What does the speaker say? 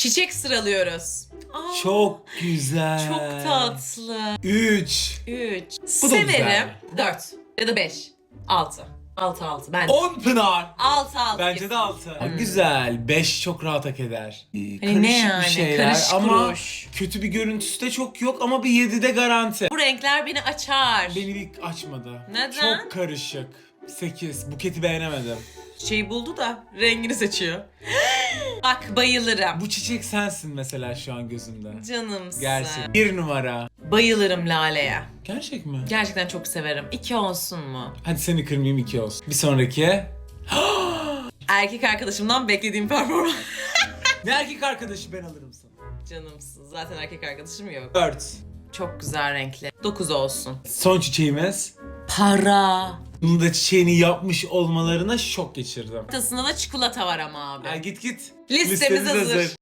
Çiçek sıralıyoruz. Aa, Çok güzel. Çok tatlı. 3. 3. Bu da Severim. güzel. 4 ya da 5. 6. 6 6 bence. 10 Pınar. 6 6. Bence de 6. Güzel. 5 çok rahat hak eder. Ee, Hani Karışık ne yani? bir şeyler Karış ama kuruş. kötü bir görüntüsü de çok yok ama bir 7'de garanti. Bu renkler beni açar. Beni bir açmadı. Neden? Çok karışık. 8. Buketi beğenemedim. Şeyi buldu da rengini seçiyor. Bak bayılırım. Bu çiçek sensin mesela şu an gözümde. Canımsın. Gerçek. Bir numara. Bayılırım Lale'ye. Gerçek mi? Gerçekten çok severim. İki olsun mu? Hadi seni kırmayayım 2 olsun. Bir sonraki. Erkek arkadaşımdan beklediğim performans. Ne erkek arkadaşı ben alırım sana. Canımsın. Zaten erkek arkadaşım yok. 4. Çok güzel renkli. 9 olsun. Son çiçeğimiz. Para. Bunu da çiçeğini yapmış olmalarına şok geçirdim. Ortasında da çikolata var ama abi. Ha, git git. Listemiz hazır.